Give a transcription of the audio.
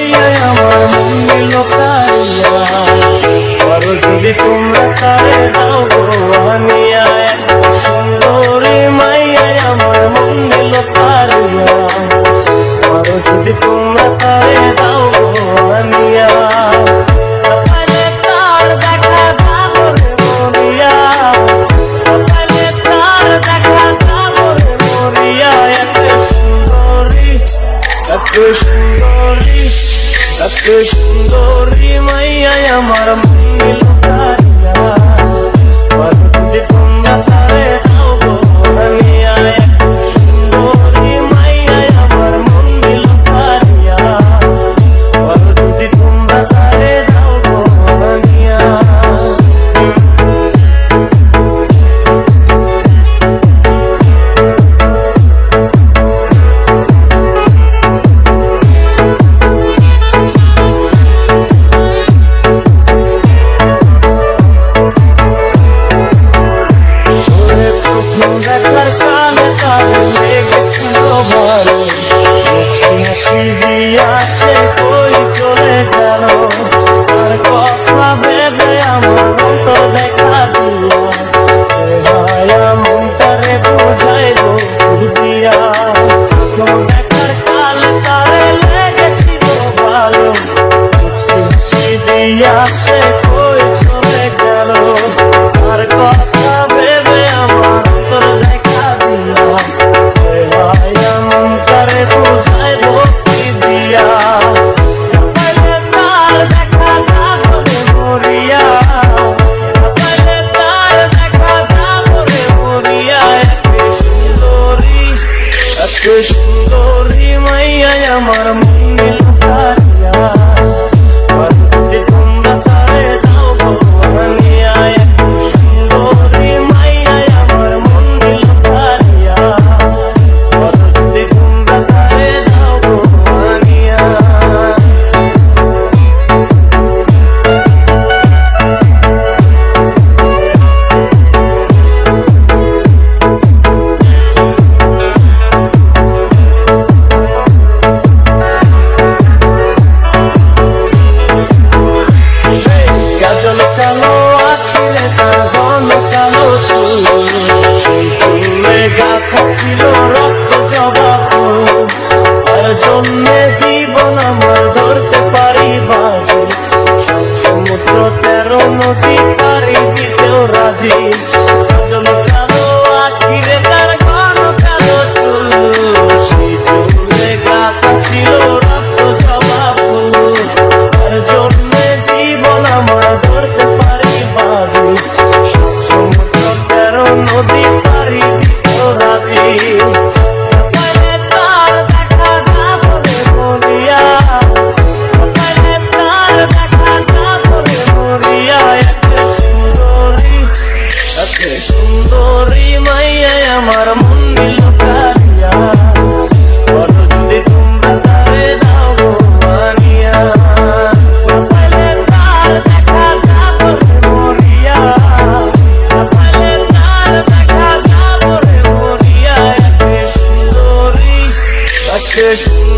মাইয়ায় আমার মন নিল কারিয়া আরও যদি তোমরা তারে দাও আনিয়া সুন্দরী মাইয়ায় আমার মন নিল কারিয়া আরও যদি তোমরা তারে দাও আনিয়া। কপালে সুন্দরী মাইয়াই আমার মনিল ভালো মুচকি হাসি দিয়া সে কই চলে গেল। তার কথা ভেবে আমার অন্তর দেখা ভাইয়া মনটারে বুঝাইব দিয়া দেখার কালে তারে লেগেছিল ভালো। মুচকি হাসি দিয়া সে নদী পারি দিতেও রাজি। গাজল কালো আখিরে তার ঘন কালো চুল। সেই চুলে গাথা ছিল রক্ত জবা ফুল। তার জন্যে জীবন আমার ধরতে পারি বাজি। সব সমুদ্র তেরো নদী সুন্দরী মাইয়া আমার মন কারিয়া। আর যদি তোমরা তারে দাও গো আনিয়া পাইলে তার দেখা যাবরে মরিয়া। পাইলে তার দেখা যাবরে মরিয়া। এত সুন্দরী এত সুন্দরী।